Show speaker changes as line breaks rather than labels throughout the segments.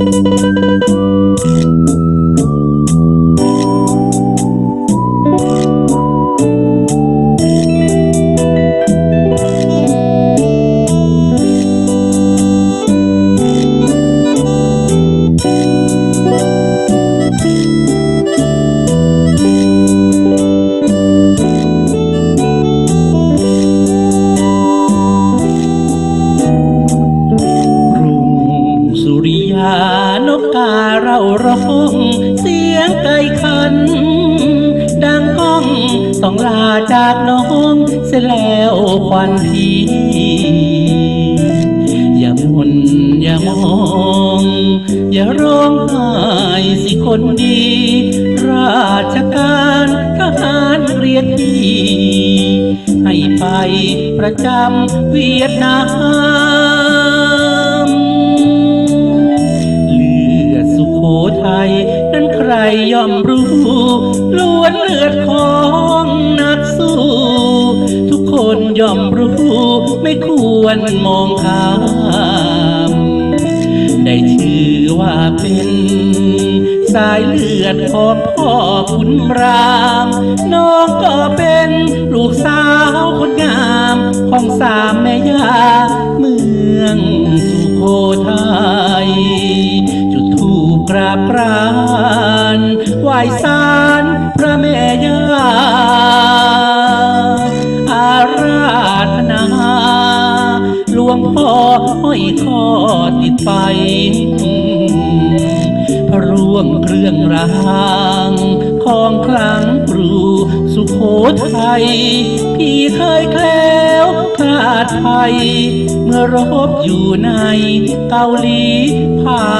thank you านกกาเราร้องเสียงไก่คัน ดังก้องต้องลาจากน้องเสียแล้วควันทีอย่ามุนอย่ามอง อย่าร้องไห้สิคนดี ราชการทหารเรียนดีให้ไปประจำเวียดนาม อมรู้ล้วนเลือดของนักสู้ ทุกคนย่อมรู้ไม่ควรมองข้ามได้ชื่อว่าเป็นสายเลือดของพ่อขุนราม น้องก็เป็นลูกสาวคนงาม ของสามแม่ยาเมืองสุโขทัยจุดธูปกราบกรา ไหว้สารพระแม่ยาอาราธนาหลวงพ่อห้อยคอติดไปพระร่วงเครื่องรางของคลังปรูสุโขทัยพี่เคยแคล้วคลาดภัยเมื่อรบอยู่ในเกาหลีผ่านมา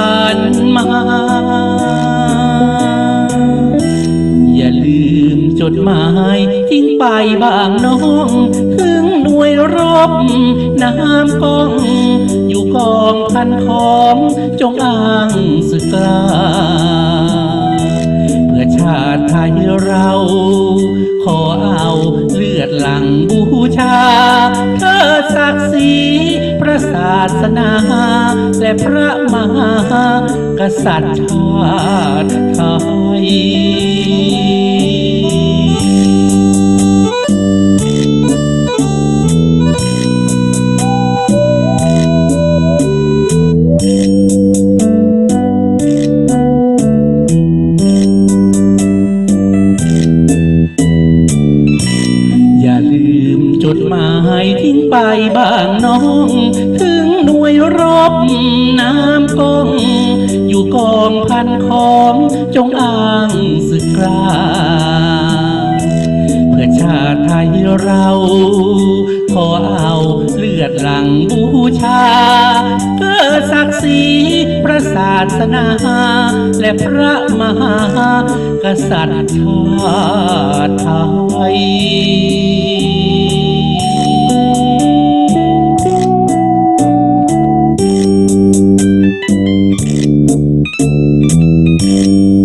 หมายทิ้งไปบางน้องถึงหน่วยรบน้ำกอง อยู่กองพันของจงอ้างสึกกลาเพื่อชาติไทยเรา ขอเอาเลือดหลังบูชาเธอศักดิ์ศรีพระศาสนา และพระมหากษัตริย์ชาติไทยางน้อง ถึงหน่วยรบน้ำกองอยู่กองพันของจงอ้างสึกกล้าเพื่อชาติไทยเราขอเอาเลือดหลังบูชาเพื่อศักดิ์ศรีพระศาสนา และพระมหากษัตริย์ชาติไทย Thank you.